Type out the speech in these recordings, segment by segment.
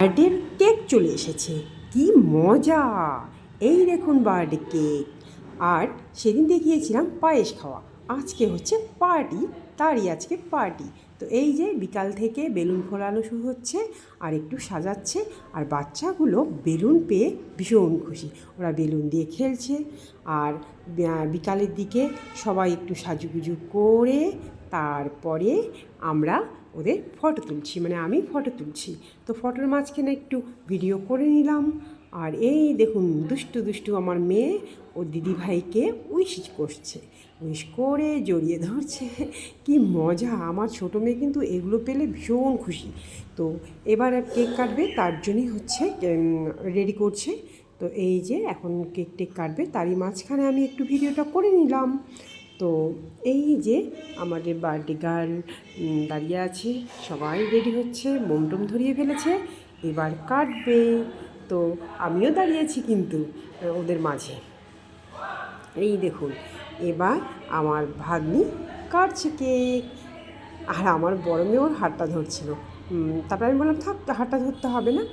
বার্থডের কেক চলে এসেছে। কি মজা! এই দেখুন বার্থডে কেক। আর সেদিন দেখিয়েছিলাম পায়েস খাওয়া। আজকে হচ্ছে পার্টি, তারই আজকে পার্টি। তো এই যে বিকাল থেকে বেলুন ফোলানো শুরু হচ্ছে, আর একটু সাজাচ্ছে, আর বাচ্চাগুলো বেলুন পেয়ে ভীষণ খুশি। ওরা বেলুন দিয়ে খেলছে, আর বিকালের দিকে সবাই একটু সাজুগুজু করে তারপরে আমরা ওদের ফটো তুলছি মানে আমি ফটো তুলছি। তো ফটোর মাঝখানে একটু ভিডিও করে নিলাম। আর এই দেখুন, দুষ্টু দুষ্টু আমার মেয়ে ও দিদি ভাইকে উইশ করছে। উইশ করে জড়িয়ে ধরছে। কি মজা! আমার ছোটো মেয়ে কিন্তু এগুলো পেলে ভীষণ খুশি। তো এবার কেক কাটবে, তার জন্যই হচ্ছে রেডি করছে। তো এই যে এখন কেক টেক কাটবে, তারই মাঝখানে আমি একটু ভিডিওটা করে নিলাম। তো এই যে আমাদের বার্থডে গার্ল দাঁড়িয়ে আছে, সবাই রেডি হচ্ছে মোমটোম ধরিয়ে ফেলেছে, এবার কাটবে। তো আমিও দাঁড়িয়েছি কিন্তু ওদের মাঝে। এই দেখুন, এবার আমার ভাগ্নি কাটছে কেক। আর আমার বড় মেয়ে ওর হাতটা ধরছিল। তারপরে আমি বললাম, থাক, হাতটা ধরতে হবে না।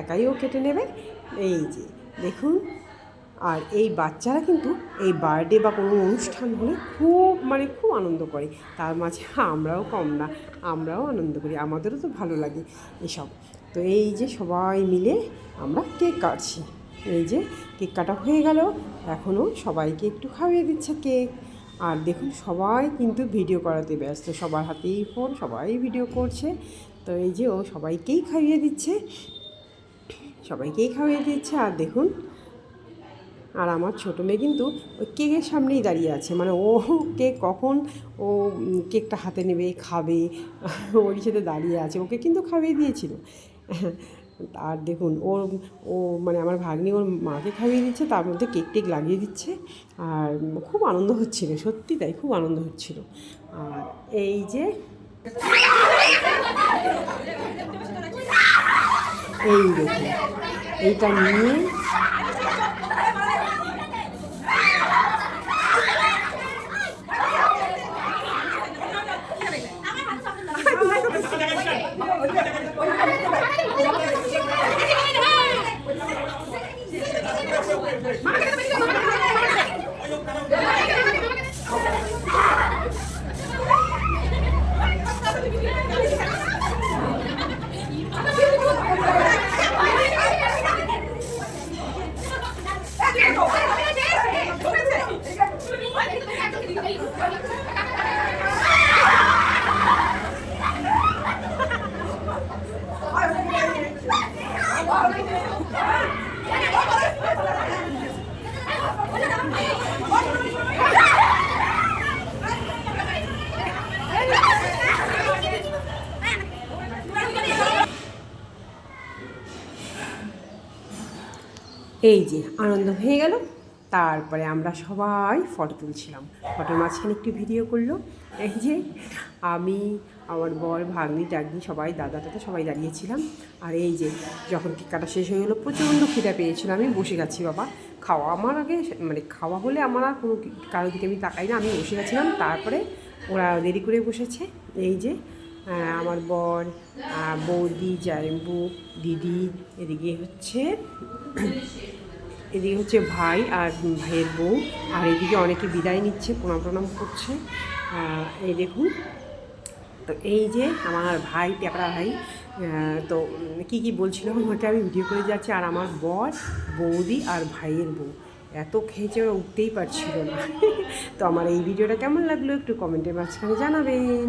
একাই ও কেটে নেবে। এই যে, দেখুন আর এই বাচ্চারা কিন্তু এই বার্থডে বা কোনো অনুষ্ঠান হলে খুব মানে খুব আনন্দ করে। তার মাঝে আমরাও কম না, আমরাও আনন্দ করি, আমাদেরও তো ভালো লাগে এসব। তো এই যে সবাই মিলে আমরা কেক কাটছি। এই যে কেক কাটা হয়ে গেল, এখনও সবাইকে একটু খাইয়ে দিচ্ছে কেক। আর দেখুন, সবাই কিন্তু ভিডিও করাতে ব্যস্ত, সবার হাতেই ফোন, সবাই ভিডিও করছে। তো এই যে ও সবাইকেই খাইয়ে দিচ্ছে, সবাইকেই খাইয়ে দিচ্ছে। আর দেখুন আর আমার ছোটো মেয়ে কিন্তু ওই কেকের সামনেই দাঁড়িয়ে আছে। মানে ও কেক কখন ও কেকটা হাতে নেবে, খাবে, ওর সাথে দাঁড়িয়ে আছে, ওকে কিন্তু খাইয়ে দিয়েছিল। আর দেখুন, ওর, ও মানে আমার ভাগ্নি ওর মাকে খাইয়ে দিচ্ছে, তার মধ্যে কেক টেক লাগিয়ে দিচ্ছে। আর খুব আনন্দ হচ্ছিল, সত্যি তাই খুব আনন্দ হচ্ছিল। আর এই যে এই দেখুন, এইটা নিয়ে এই যে আনন্দ হয়ে গেল। তারপরে আমরা সবাই ফটো তুলছিলাম। ফটোর মাঝখানে একটু ভিডিও করল। এই যে আমি, আমার বর, ভাগ্নি টাগ্নি সবাই, দাদা, টাদা সবাই দাঁড়িয়েছিলাম। আর এই যে যখন কেক কাটা শেষ হয়ে গেলো, প্রচণ্ড খিদা পেয়েছিল। আমি বসে গেছি, বাবা। খাওয়া আমার আগে মানে খাওয়া হলে আমার আর কোনো কারোর দিকে আমি তাকাই না। আমি বসে গেছিলাম। তারপরে ওরা দেরি করে বসেছে। এই যে আমার বর বৌদি জায়ম্বু দিদি, এদিকে হচ্ছে এদিকে হচ্ছে ভাই আর ভাইয়ের বউ, আর এদিকে অনেকে বিদায় নিচ্ছে, প্রণাম প্রণাম করছে। এই দেখুন, তো এই যে আমার ভাই ট্যাপড়া ভাই তো কী কী বলছিল আমাকে আমি ভিডিও করে যাচ্ছি আর আমার বর, বৌদি আর ভাইয়ের বউ। এত খেয়েছে ওরা উঠতেই পারছিল না। তো আমার এই ভিডিওটা কেমন লাগল একটু কমেন্টের মাঝখানে জানাবেন।